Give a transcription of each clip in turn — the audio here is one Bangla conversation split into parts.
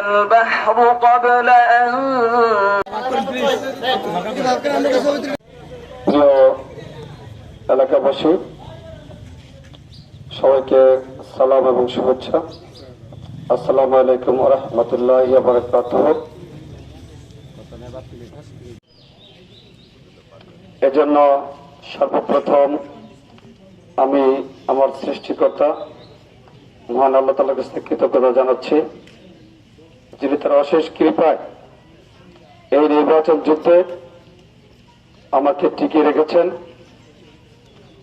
البحر قبل أن প্রিয় এলাকাবাসী সবাইকে সালাম এবং শুভেচ্ছা আসসালামু আলাইকুম রহমতুল্লাহ বারকাত এজন্য সর্বপ্রথম আমি আমার সৃষ্টিকর্তা মহান আল্লাহ তালার কাছে কৃতজ্ঞতা জানাচ্ছি যিনি তার অশেষ কৃপায় এই নির্বাচন যুদ্ধে আমাকে টিকিয়ে রেখেছেন।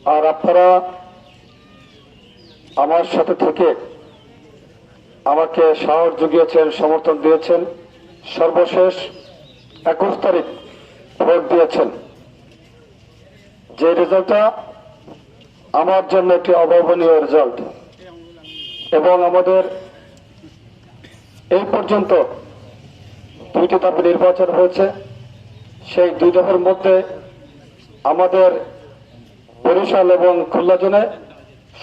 আর আপনারা আমার সাথে থেকে আমাকে সাহস জুগিয়েছেন, সমর্থন দিয়েছেন। সর্বশেষ একুশ তারিখ ভোট দিয়েছেন। যে রেজাল্টটা আমার জন্য একটি অভাবনীয় রেজাল্ট এবং আমাদের এই পর্যন্ত দুইটি তারপর নির্বাচন হয়েছে। সেই দুই দফার মধ্যে আমাদের বরিশাল এবং খুলনা জোনে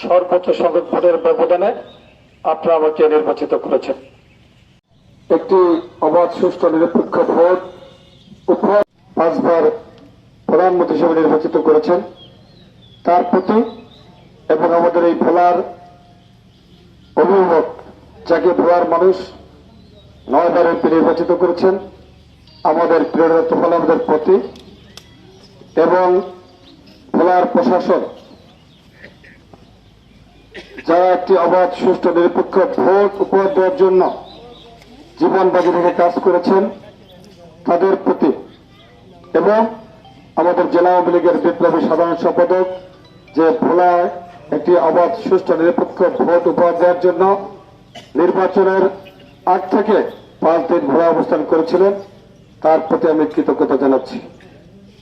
সর্বোচ্চ সংখ্যক ভোটের ব্যবধানে আপনারা আমাকে নির্বাচিত করেছেন। একটি অবাধ, সুষ্ঠু, নিরপেক্ষ ভোট পাঁচবার প্রধানমন্ত্রী হিসেবে নির্বাচিত করেছেন। তার প্রতি এবং আমাদের এই ভোলার অভিভাবক, যাকে ভোলার মানুষ নয়বার নির্বাচিত করেছেন আমাদের প্রেরণা তোফাল আমাদের প্রতি এবং ভোলার প্রশাসন। যারা একটি অবাধ, সুষ্ঠু, নিরপেক্ষ ভোট উপহার দেওয়ার জন্য জীবন বাজি রেখে কাজ করেছেন, তাদের প্রতি এবং আমাদের জেলা আওয়ামী লীগের বিপ্লবী সাধারণ সম্পাদক যে ভোলায় একটি অবাধ, সুষ্ঠু, নিরপেক্ষ ভোট উপহার দেওয়ার জন্য নির্বাচনের আগ থেকে পাঁচ দিন অবস্থান করেছিলেন তার প্রতি আমি কৃতজ্ঞতা জানাচ্ছি।